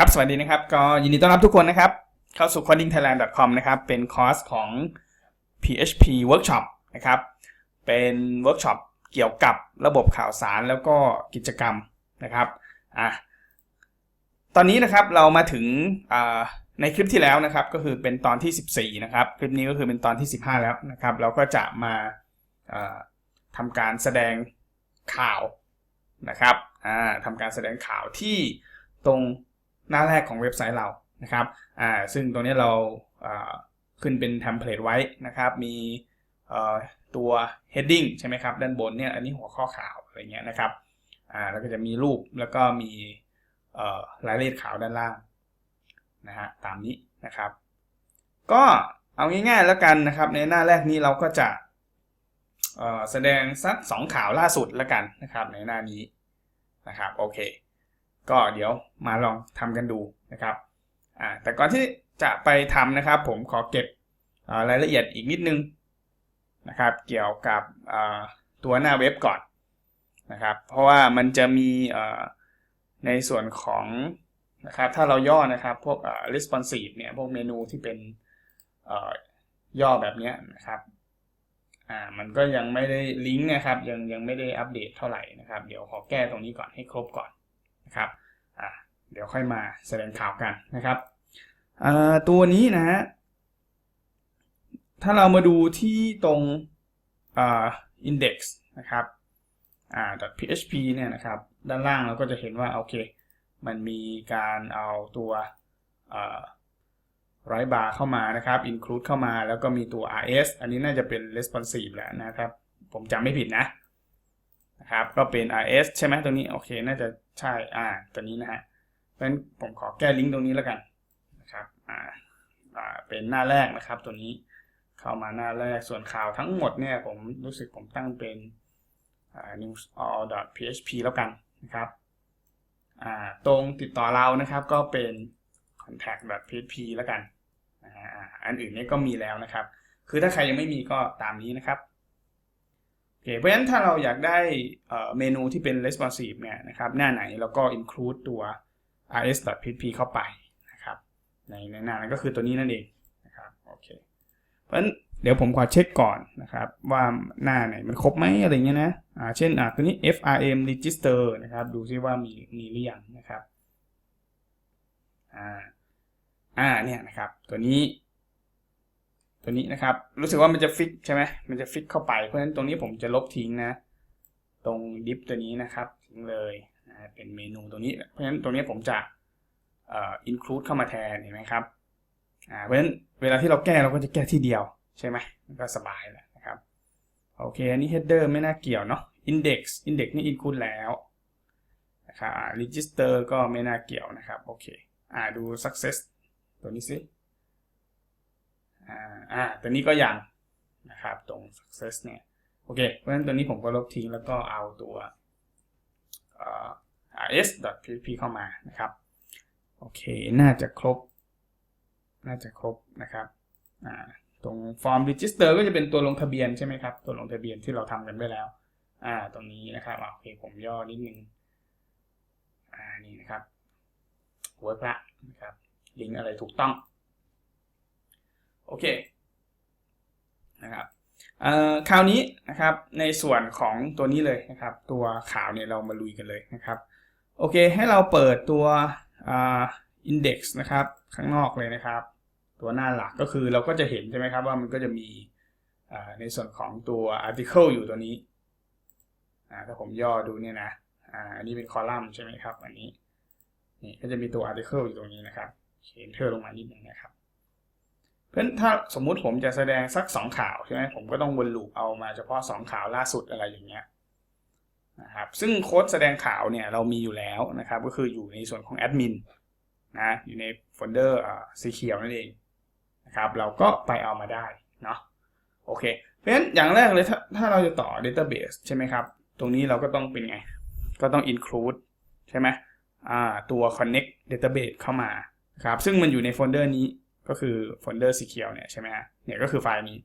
ครับ สวัสดีนะครับ ก็ยินดีต้อนรับทุกคนนะครับ เข้าสู่ codingthailand.com นะครับ เป็นคอร์สของ PHP Workshop นะครับ เป็นเวิร์กช็อปเกี่ยวกับระบบข่าวสารแล้วก็กิจกรรมนะครับอะตอนนี้นะครับเรามาถึงอ่าในคลิปที่แล้วนะครับ ก็คือเป็นตอนที่ 14 นะครับ คลิปนี้ก็คือเป็นตอนที่ 15 แล้วนะครับ เราก็จะมาอ่าทำการแสดงข่าวนะครับอ่าทำการแสดงข่าวที่ตรง หน้าแรกของเว็บไซต์เรานะครับอ่าซึ่งตรงนี้เราอ่าขึ้นเป็นเทมเพลตไว้นะครับ มีอ่อตัว heading ใช่ไหมครับ ด้านบนเนี่ยอันนี้หัวข้อข่าวอะไรเงี้ยนะครับอ่าแล้วก็จะมีรูปแล้วก็มีอ่อรายละเอียดข่าวด้านล่างนะฮะตามนี้นะครับ ก็เอาง่ายๆแล้วกันนะครับ ในหน้าแรกนี้เราก็จะอ่อแสดงสักสองข่าวล่าสุดแล้วกันนะครับ ในหน้านี้นะครับโอเค ก็เดี๋ยวมาลองทำกันดูนะครับอ่าแต่ก่อนที่จะไปทำนะครับ ผมขอเก็บรายละเอียดอีกนิดนึงนะครับ เกี่ยวกับตัวหน้าเว็บก่อนนะครับ เพราะว่ามันจะมีในส่วนของนะครับถ้าเราย่อนะครับพวก responsive เนี่ยพวกเมนูที่เป็นย่อแบบนี้นะครับอ่ามันก็ยังไม่ได้ลิงก์นะครับยังยังไม่ได้อัปเดตเท่าไหร่นะครับ เดี๋ยวขอแก้ตรงนี้ก่อนให้ครบก่อน นะครับเดี๋ยวค่อยมาแสดงข่าวกันนะครับตัวนี้นะฮะถ้าเรามาดูที่ตรงอ่า index นะครับ .php เนี่ยนะครับ ด้านล่างเราก็จะเห็นว่า โอเค มันมีการเอาตัวไรบาร์เข้ามานะครับ include เข้ามาแล้วก็มีตัว rs อันนี้น่าจะเป็น responsive แหละนะครับ ผมจำไม่ผิดนะนะครับ ก็เป็น rs ใช่ไหมตรงนี้ โอเค น่าจะ ใช่ อ่า ตัวนี้นะฮะ เพราะฉะนั้นผมขอแก้ลิงก์ตรงนี้แล้วกันนะครับ อ่า อ่า เป็นหน้าแรกนะครับ ตัวนี้ เข้ามาหน้าแรก ส่วนข่าวทั้งหมดเนี่ย ผมรู้สึกผมตั้งเป็นอ่า newsall.php แล้วกันนะครับ อ่า ตรงติดต่อเรานะครับ ก็เป็น contact.php แล้วกัน อ่า อันอื่นนี่ก็มีแล้วนะครับ คือถ้าใครยังไม่มีก็ตามนี้นะครับ คเพราะฉะนั้นถ้าเราอยากได้เมนูที่เป็น responsive เนี่ยนะครับหน้าไหนเราก็ include ตัว rs.php เข้าไปนะครับในในหน้านั้นก็คือตัวนี้นั่นเองนะครับโอเคเพราะฉะนั้นเดี๋ยวผมขอเช็คก่อนนะครับว่าหน้าไหนมันครบไหมอะไรเงี้ยนะอ่าเช่นอ่าตัวนี้ frm register นะครับดูซิว่ามีมีหรือยังนะครับอ่าอ่าเนี่ยนะครับตัวนี้ ตัวนี้นะครับ รู้สึกว่ามันจะฟิกใช่ไหมมันจะฟิกเข้าไป เพราะฉะนั้นตรงนี้ผมจะลบทิ้งนะ ตรงดิฟตัวนี้นะครับทิ้งเลยเป็นเมนูตัวนี้ เพราะฉะนั้นตรงนี้ผมจะอ่อ include เข้ามาแทนเห็นไหมครับเพราะฉะนั้นเวลาที่เราแก้เราก็จะแก้ที่เดียวใช่ไหมก็สบายแหละนะครับ โอเค อันนี้ header ไม่น่าเกี่ยวเนาะ index index นี่ include แล้วนะครับ register ก็ไม่น่าเกี่ยวนะครับ โอเค อ่าดู success ตัวนี้สิ อ่าตัวนี้ก็ยังนะครับตรง success เนี่ยโอเค เพราะฉะนั้นตัวนี้ผมก็ลบทิ้งแล้วก็เอาตัว rs.php เข้ามานะครับโอเค น่าจะครบ น่าจะครบนะครับอ่าตรง form register ก็จะเป็นตัวลงทะเบียนใช่ไหมครับ ตัวลงทะเบียนที่เราทำกันไปแล้ว อ่า ตรงนี้นะครับโอเค ผมย่อนิดนึง อ่า นี่นะครับเวิร์กละนะครับ ลิงก์อะไรถูกต้อง โอเคนะครับเอ่อคราวนี้นะครับในส่วนของตัวนี้เลยนะครับ ตัวข่าวเนี่ยเรามาลุยกันเลยนะครับโอเคให้เราเปิดตัวอ่า index นะครับข้างนอกเลยนะครับ ตัวหน้าหลักก็คือเราก็จะเห็นใช่ไหมครับว่ามันก็จะมีในส่วนของตัว article อยู่ตัวนี้ถ้าผมย่อดูเนี่ยนะอันนี้เป็นคอลัมน์ใช่ไหมครับ อันนี้นี่ก็จะมีตัว article อยู่ตรงนี้นะครับเขียนเทอลงมานิดนึงนะครับ เพราะฉะนั้นถ้าสมมุติผมจะแสดงสัก 2 ข่าวใช่ไหมผมก็ต้องวนลูปเอามาเฉพาะ 2 ข่าวล่าสุดอะไรอย่างเงี้ยนะครับซึ่งโค้ดแสดงข่าวเนี่ยเรามีอยู่แล้วนะครับก็คืออยู่ในส่วนของแอดมินนะอยู่ในโฟลเดอร์สีเขียวนั่นเองนะครับเราก็ไปเอามาได้เนาะโอเคเพราะฉะนั้นอย่างแรกเลยถ้าถ้าเราจะต่อ database ใช่ไหมครับ ตรงนี้เราก็ต้องเป็นไง ก็ต้อง include ใช่ไหมตัว connect database เข้ามาครับซึ่งมันอยู่ในโฟลเดอร์นี้ ก็คือโฟลเดอร์สีเขียวเนี่ยใช่ไหมฮะเนี่ยก็คือไฟล์นี้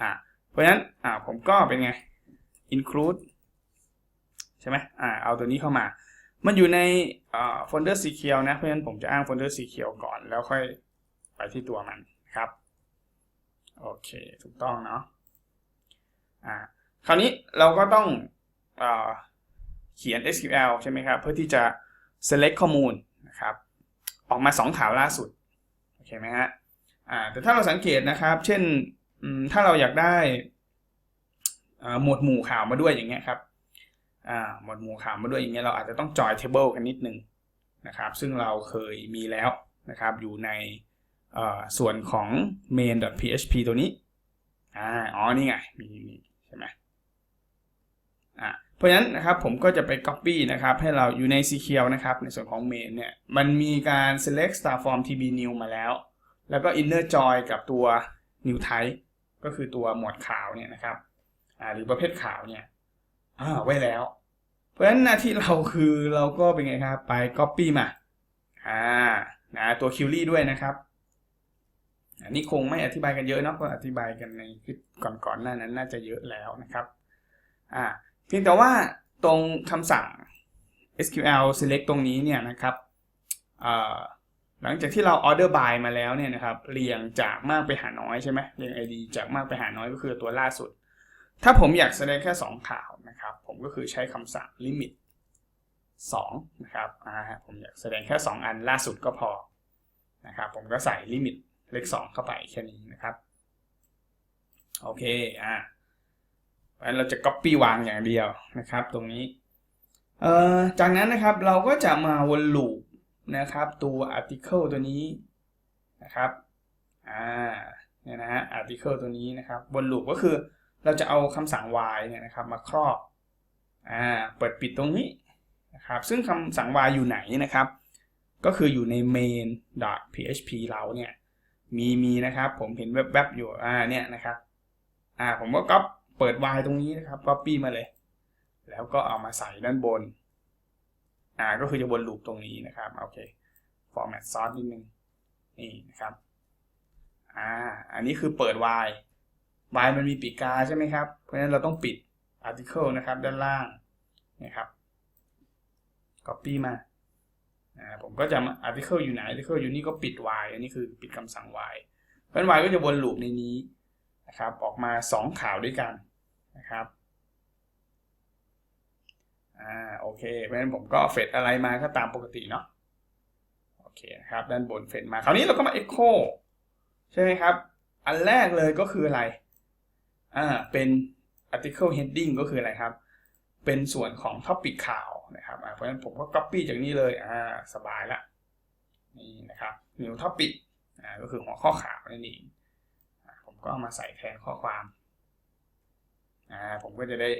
อ่าเพราะฉะนั้นอ่าผมก็เป็นไง include ใช่ไหมอ่าเอาตัวนี้เข้ามา มันอยู่ในโฟลเดอร์สีเขียวนะเพราะฉะนั้นผมจะอ้างโฟลเดอร์สีเขียวก่อนแล้วค่อยไปที่ตัวมันครับโอเคถูกต้องเนาะอ่าคราวนี้เราก็ต้องอาเขียน SQL ใช่ไหมครับ เพื่อที่จะ select ข้อมูลนะครับ ออกมา 2 ข่าวล่าสุด โอเคไหมฮะอ่าแต่ถ้าเราสังเกตนะครับ เช่นถ้าเราอยากได้หมวดหมู่ข่าวมาด้วยอย่างเงี้ยครับหมวดหมู่ข่าวมาด้วยอย่างเงี้ยเราอาจจะต้องจอย table กันนิดนึงนะครับ ซึ่งเราเคยมีแล้วนะครับอยู่ในส่วนของ main.php ตัวนี้อ๋อนี่ไงมีใช่ไหม อ่าเพราะฉะนั้นนะครับผมก็จะไป copy นะครับให้เราอยู่ใน SQL นะครับในส่วนของ main เนี่ยมันมีการ select star form tb new มาแล้ว แล้วก็ inner join กับตัว new type ก็คือตัวหมวดขาวเนี่ยนะครับอ่าหรือประเภทขาวเนี่ยอ่าไว้แล้ว เพราะฉะนั้นหน้าที่เราคือเราก็เป็นไงครับไป copy มาอ่านะตัว query ด้วยนะครับอันนี้คงไม่อธิบายกันเยอะเนาะเพราะอธิบายกันในคลิปก่อนๆหน้านั้นน่าจะเยอะแล้วนะครับ อ่า พียงแต่ว่าตรงคำสั่ง SQL select ตรงนี้เนี่ยนะครับหลังจากที่เรา order by มาแล้วเนี่ยนะครับเรียงจากมากไปหาน้อยใช่ไหมเรียง ID จากมากไปหาน้อยก็คือตัวล่าสุด ถ้าผมอยากแสดงแค่ 2 ข่าวนะครับ ผมก็คือใช้คำสั่ง limit 2นะครับอ่าผมอยากแสดงแค่ 2 อันล่าสุดก็พอนะครับผมก็ใส่ limit เลข2เข้าไปแค่นี้นะครับ โอเคอ่า แล้วเราจะ copy วางอย่างเดียวนะครับ ตรงนี้เอ่อจากนั้นนะครับเราก็จะมาวนลูปนะครับ ตัว article ตัวนี้นะครับอ่าเนี่ยนะฮะ article ตัวนี้นะครับวนลูปก็คือเราจะเอาคำสั่ง y เนี่ยนะครับมาครอบอ่าเปิดปิดตรงนี้นะครับซึ่งคำสั่ง y อยู่ไหนนะครับ ก็คืออยู่ใน main.php เราเนี่ยมีมีนะครับ ผมเห็นแวบๆอยู่อ่าเนี่ยนะครับอ่าผมก็ก๊อป เปิด y ตรงนี้นะครับ copy มาเลย แล้วก็เอามาใส่ด้านบน อ่า ก็คือจะวนลูปตรงนี้นะครับ โอเค format source นิดนึง นี่นะครับ อ่า อันนี้คือเปิด y y มันมีปีกกาใช่ไหมครับ เพราะฉะนั้นเราต้องปิด article นะครับ ด้านล่างนะครับ copy มาอ่าผมก็จะ article อยู่ไหน article อยู่นี่ก็ปิด y อันนี้คือปิดคำสั่ง y เพราะฉะนั้น y ก็จะวนลูปในนี้ นะครับออกมา 2 ข่าวด้วยกันนะครับอ่าโอเคเพราะฉะนั้นผมก็เฟดอะไรมาก็ตามปกติเนาะโอเคนะครับด้านบนเฟดมาคราวนี้เราก็มา echo ใช่ไหมครับ อันแรกเลยก็คืออะไรอ่าเป็น article heading ก็คืออะไรครับ เป็นส่วนของ topic ข่าวนะครับเพราะฉะนั้นผมก็ copy จากนี้เลยอ่าสบายละนี่นะครับ new topic อ่าก็คือหัวข้อข่าวนั่นเอง ก็เอามาใส่แทนข้อความอ่าผมก็จะได้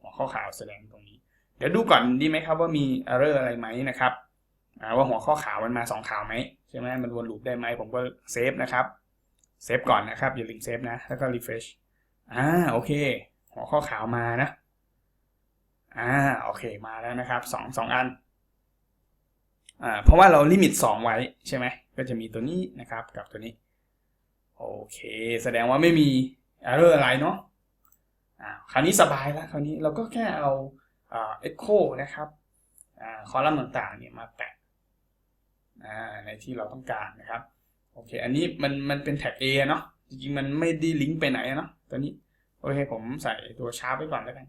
หัวข้อข่าวแสดงตรงนี้ เดี๋ยวดูก่อนดีไหมครับว่ามี error อะไรไหมนะครับอ่าว่าหัวข้อข่าวมันมา2ข่าวไหมใช่ไหมมันวนลูปได้ไหมผมก็เซฟนะครับเซฟก่อนนะครับอย่าลืมเซฟนะแล้วก็ refresh อ่าโอเค หัวข้อข่าวมานะอ่าโอเคมาแล้วนะครับสองสองอันอ่าเพราะว่าเราลิมิต 2 ไว้ใช่ไหมก็จะมีตัวนี้นะครับกับตัวนี้ โอเค แสดงว่าไม่มี error อะไรเนาะคราวนี้สบายแล้วคราวนี้เราก็แค่เอาเอ่า echo นะครับอคอลัมน์ต่างๆเนี่ยมาแปะในที่เราต้องการนะครับโอเค อันนี้มันมันเป็นแท็ก A เนาะจริงๆ มันไม่ได้ลิงก์ไปไหนเนาะตัวนี้ โอเค ผมใส่ตัวชาร์ปไว้ก่อนแล้วกัน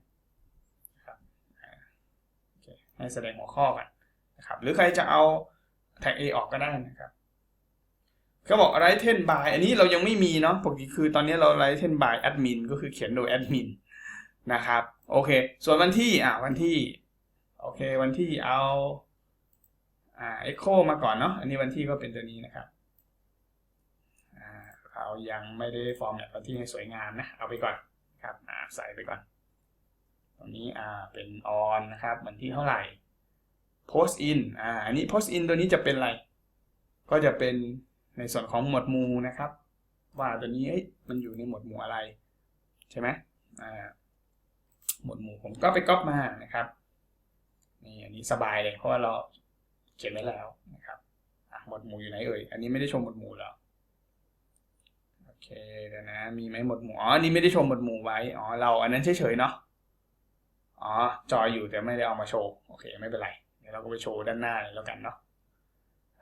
ครับให้แสดงหัวข้อกันนะครับ หรือใครจะเอาแท็ก A ออกก็ได้นะครับ เขาบอก written by อันนี้เรายังไม่มีเนาะปกติคือตอนนี้เรา written by admin ก็คือเขียนโดย admin นนะครับ โอเค ส่วนวันที่อ่าวันที่โอเค วันที่เอาอ่า echo มาก่อนเนาะอันนี้วันที่ก็เป็นตัวนี้นะครับอ่าเรายังไม่ได้ฟอร์แมตวันที่ให้สวยงามนะ เอาไปก่อนครับอ่าใส่ไปก่อนตรงนี้อ่าเป็น on นะครับวันที่เท่าไหร่ post in อ่าอันนี้ post in ตัวนี้จะเป็นอะไร ก็จะเป็น ในส่วนของหมวดหมู่นะครับ ว่าตัวนี้มันอยู่ในหมวดหมู่อะไร ใช่ไหมหมวดหมู่ผมก็ไปก๊อปมานะครับนี่อันนี้สบายเลยเพราะว่าเราเขียนไว้แล้วนะครับหมวดหมู่อยู่ไหนเอ่ยอันนี้ไม่ได้ชมหมวดหมู่แล้วโอเคเดี๋ยวนะมีไหมหมวดหมู่อ๋ออันนี้ไม่ได้ชมหมวดหมู่ไว้อ๋อเราอันนั้นเฉยๆเนาะอ๋อจอยอยู่แต่ไม่ได้เอามาโชว์โอเคไม่เป็นไรเดี๋ยวเราก็ไปโชว์ด้านหน้าเลยแล้วกันเนาะ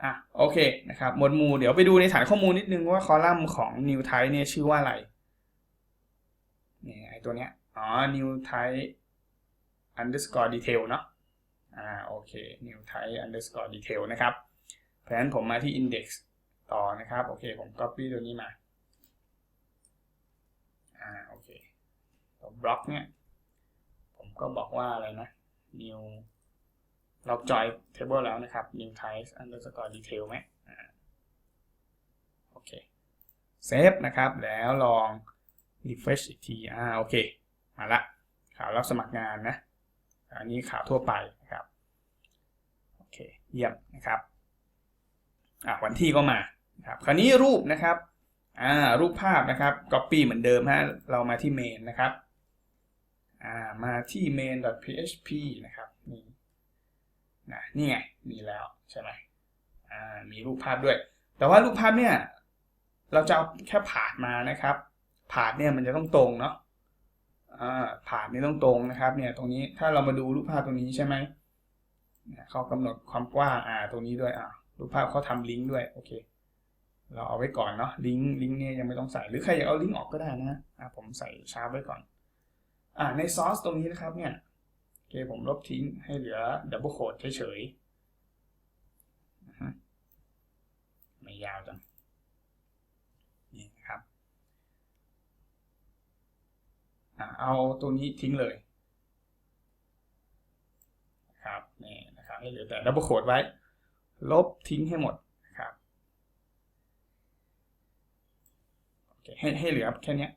อะโอเคนะครับหมวดหมู่เดี๋ยวไปดูในฐานข้อมูลนิดนึงว่าคอลัมน์ของ new type เนี่ยชื่อว่าอะไรนี่ไอตัวเนี้ยอ๋อ new type underscore detail เนาะอ่าโอเค new type underscore detail นะครับเพราะฉะนั้นผมมาที่ index ต่อนะครับ โอเคผม copy ตัวนี้มาอ่าโอเคตัวบล็อกเนี่ย ผมก็บอกว่าอะไรนะ new เราจอย table แล้วนะครับ new type underscore detail ไหมโอเค save นะครับ แล้วลอง refresh อีกทีอ่าโอเค มาละข่าวรับสมัครงานนะ อันนี้ข่าวทั่วไปนะครับ โอเค เยี่ยมนะครับ อ่าวันที่ก็มาครับ คราวนี้รูปนะครับ อ่า รูปภาพนะครับ copy เหมือนเดิมฮะ เรามาที่ main นะครับ อ่า มาที่ main.php นะครับ นี่นะนี่ไงมีแล้วใช่ไหมอ่ามีรูปภาพด้วย แต่ว่ารูปภาพเนี่ยเราจะเอาแค่ผาดมานะครับผาดเนี่ยมันจะต้องตรงเนาะอ่าผาดนี่ต้องตรงนะครับ เนี่ยตรงนี้ถ้าเรามาดูรูปภาพตรงนี้ใช่ไหมเขากำหนดความกว้างอ่าตรงนี้ด้วยอ่ารูปภาพเขาทำลิงก์ด้วยโอเคเราเอาไว้ก่อนเนาะลิงก์ลิงก์เนี่ยยังไม่ต้องใส่หรือใครอยากเอาลิงก์ออกก็ได้นะอ่าผมใส่ชาร์ปไว้ก่อนอ่าในซอสตรงนี้นะครับเนี่ย เคผมลบทิ้งให้เหลือดับเบิลโคดเฉยๆไม่ยาวจัง นี่นะครับอเอาตัวนี้ทิ้งเลยครับนี่นะครับให้เหลือแต่ดับเบิลโคดไว้ ลบทิ้งให้หมดนะครับโอเคให้ให้เหลือแค่นี้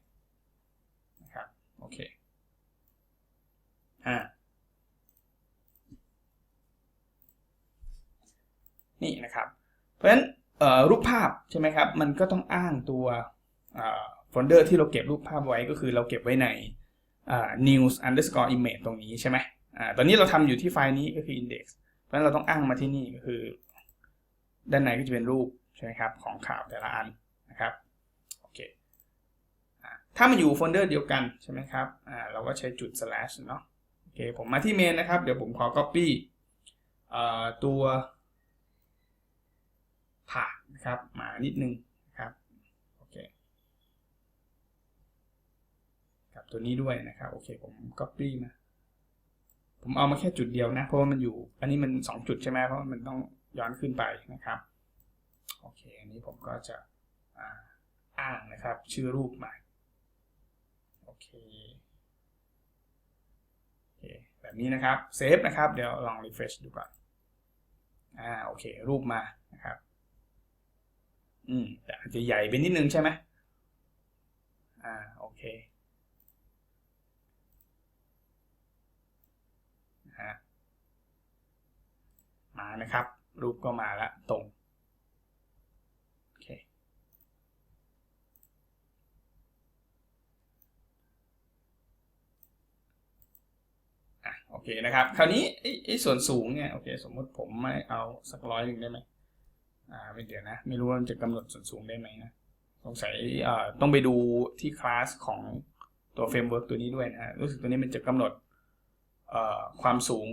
นะครับโอเคอ่า นี่นะครับ เพราะฉะนั้นรูปภาพใช่ไหมครับมันก็ต้องอ้างตัวโฟลเดอร์ที่เราเก็บรูปภาพไว้ก็คือเราเก็บไว้ใน news underscore image ตรงนี้ใช่ไหมอตอนนี้เราทำอยู่ที่ไฟล์นี้ก็คือ index เพราะฉะนั้นเราต้องอ้างมาที่นี่ก็คือ ด้านในก็จะเป็นรูปใช่ไหมครับของข่าวแต่ละอันนะครับโอเคอถ้ามันอยู่โฟลเดอร์เดียวกันใช่ไหมครับเราก็ใช้จุด slash เนาะโอเคผมมาที่เมนนะครับ เดี๋ยวผมขอ copy ตัว ผ่านนะครับมานิดนึงนะครับโอเคกับตัวนี้ด้วยนะครับโอเคผม copy มาผมเอามาแค่จุดเดียวนะ เพราะว่ามันอยู่ อันนี้มัน 2 จุดใช่ไหมเพราะมันต้องย้อนขึ้นไปนะครับโอเคอันนี้ผมก็จะอ่าอ้างนะครับ ชื่อรูปใหม่โอเคโอเคแบบนี้นะครับเซฟนะครับ เดี๋ยวลอง refresh ดูก่อนอ่าโอเค รูปมานะครับ อืมแต่อาจจะใหญ่ไปนิดนึงใช่ไหมอ่าโอเคฮะมานะครับ รูปก็มาล้วตรงโอเคอะโอเคนะครับ คราวนี้ไอ้ส่วนสูงเนี่ยโอเค สมมติผมไม่เอาสักร้อยหนึ่งได้ไหม อ่าไม่เดี๋ยวนะ ไม่รู้ว่ามันจะกำหนดส่วนสูงได้ไหมนะสงสัยเอ่อต้องไปดูที่คลาสของตัวเฟรมเวิร์กตัวนี้ด้วยนะฮะรู้สึกตัวนี้มันจะกำหนดเอ่อความสูง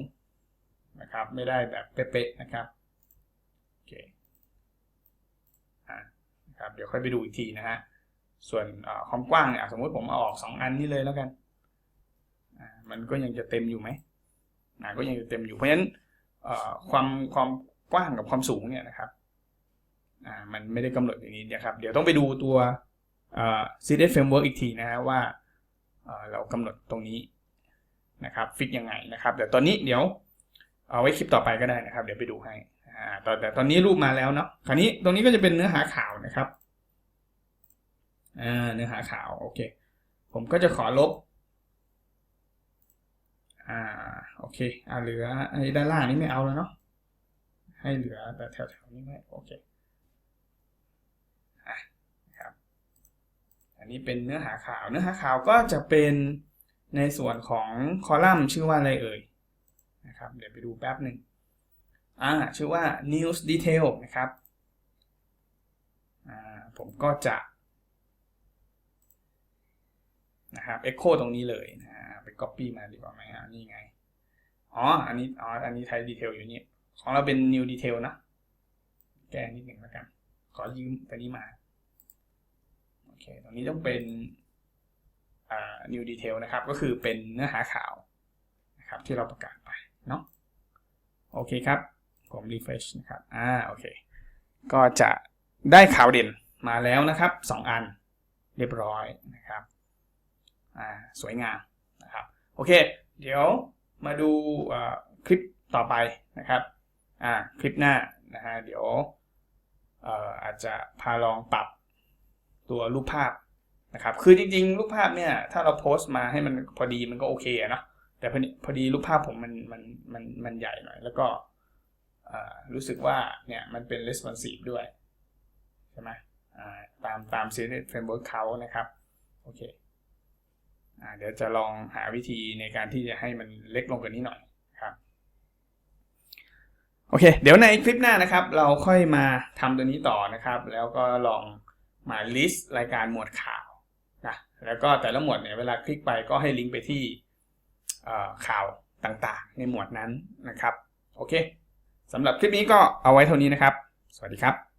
นะครับ ไม่ได้แบบเป๊ะๆนะครับโอเคอ่านะครับเดี๋ยวค่อยไปดูอีกทีนะฮะส่วนความกว้างเนี่ยสมมติผมเอาออกสองอันนี้เลยแล้วกันอ่ามันก็ยังจะเต็มอยู่ไหมอ่าก็ยังจะเต็มอยู่ เพราะฉะนั้นเอ่อความความกว้างกับความสูงเนี่ยนะครับ อ่ามันไม่ได้กำหนดอย่างนี้นะครับ เดี๋ยวต้องไปดูตัว CSS Framework อีกทีนะฮะว่าเอ่อเรากำหนดตรงนี้นะครับฟิกยังไงนะครับแต่ตอนนี้เดี๋ยวเอาไว้คลิปต่อไปก็ได้นะครับ เดี๋ยวไปดูให้ตอนแต่ตอนนี้รูปมาแล้วเนาะคราวนี้ตรงนี้ก็จะเป็นเนื้อหาข่าวนะครับเนื้อหาข่าวโอเค ผมก็จะขอลบอ่าโอเคอ่าเหลือไอ้ด้านล่างนี้ไม่เอาแล้วเนาะให้เหลือแต่แถวๆนี้ไว้โอเคอะนะครับ อันนี้เป็นเนื้อหาข่าว เนื้อหาข่าวก็จะเป็นในส่วนของคอลัมน์ชื่อว่าอะไรเอ่ยนะครับ เดี๋ยวไปดูแป๊บหนึ่งอ่าชื่อว่า news detail นะครับอ่าผมก็จะนะครับ Echo ตรงนี้เลยนะไป Copy มาดีกว่าไหมอะนี่ไง อ๋อ อันนี้ อ๋อ อันนี้ไทยดีเทลอยู่นี่ ของเราเป็น new detail นะ แก้นิดหนึ่งแล้วกัน ขอยืมตัวนี้มา เคตรงนี้ต้องเป็นอ่า new detail นะครับ ก็คือเป็นเนื้อหาข่าวนะครับที่เราประกาศไปเนาะโอเคครับ ผม refresh นะครับ อ่า โอเค ก็จะได้ข่าวเด่นมาแล้วนะครับ 2 อันเรียบร้อยนะครับ อ่า สวยงามนะครับ โอเค เดี๋ยวมาดูอ่าคลิปต่อไปนะครับ อ่า คลิปหน้านะฮะ เดี๋ยวอาจจะพาลองปรับ ตัวรูปภาพนะครับ คือจริงๆ รูปภาพเนี่ย ถ้าเราโพสต์มาให้มันพอดีมันก็โอเคนะแต่พอดีพอดีรูปภาพผมมันมันมันมันใหญ่หน่อย แล้วก็รู้สึกว่าเนี่ยมันเป็น responsive ด้วยใช่ไหมตามตาม CSS framework เขานะครับ โอเคอเดี๋ยวจะลองหาวิธีในการที่จะให้มันเล็กลงกว่านี้หน่อยครับโอเค เดี๋ยวในคลิปหน้านะครับ เราค่อยมาทำตัวนี้ต่อนะครับ แล้วก็ลอง มาลิสต์รายการหมวดข่าวนะแล้วก็แต่ละหมวดเนี่ยเวลาคลิกไปก็ให้ลิงก์ไปที่ข่าวต่างๆ ในหมวดนั้นนะครับ โอเคสำหรับคลิปนี้ก็เอาไว้เท่านี้นะครับ สวัสดีครับ